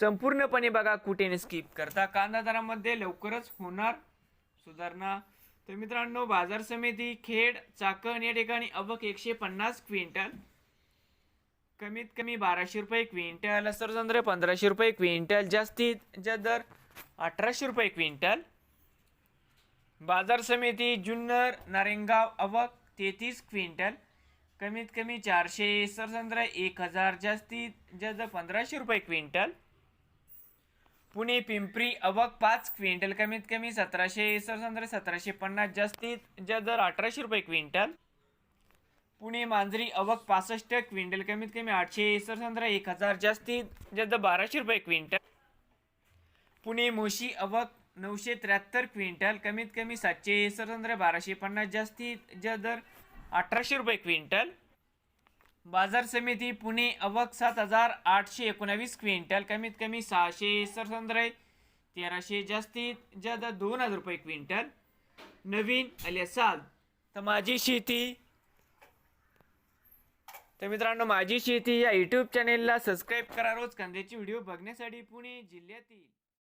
संपूर्णपणे बघा कुठे स्किप करता. कांदा दरामध्ये लवकरच होणार सुधारणा. तर मित्रांनो बाजार समिती खेड चाकण या ठिकाणी अवक एकशे पन्नास क्विंटल. कमीत कमी बाराशे रुपये क्विंटल. सरचंद्र पंधराशे रुपये क्विंटल. जास्तीत जा दर अठराशे रुपये क्विंटल. बाजार समिती जुन्नर नारेंगाव अवक तेहतीस क्विंटल. कमीत कमी चारशे. सरसंद्र एक हजार. जास्तीत जास्त पंधराशे रुपये क्विंटल. पुणे पिंपरी अवक पाच क्विंटल कमीत कमी सतराशे सरसंद्र सतराशे पन्नास जास्तीत ज्या दर अठराशे रुपये क्विंटल. पुणे मांजरी अवक पासष्ट क्विंटल कमीत कमी आठशे सरसंद्र एक हजार जास्तीत जास्त बाराशे रुपये क्विंटल. पुणे मोशी अवक नऊशे त्र्याहत्तर क्विंटल कमीत कमी सातशे सरसंद्र बाराशे पन्नास जास्तीत जास्त दर अठराशे रुपये क्विंटल. बाजार समिती पुणे अवक सात हजार आठशे एकोणावीस क्विंटल कमीत कमी सहाशे सरसंद्रे तेराशे जास्तीत जास्त दोन हजार रुपये क्विंटल. नवीन आले साल. तर माझी शेती. तर मित्रांनो माझी शेती या यूट्यूब चॅनेलला सबस्क्राईब करा रोज कांद्याची व्हिडिओ बघण्यासाठी पुणे जिल्ह्यातील.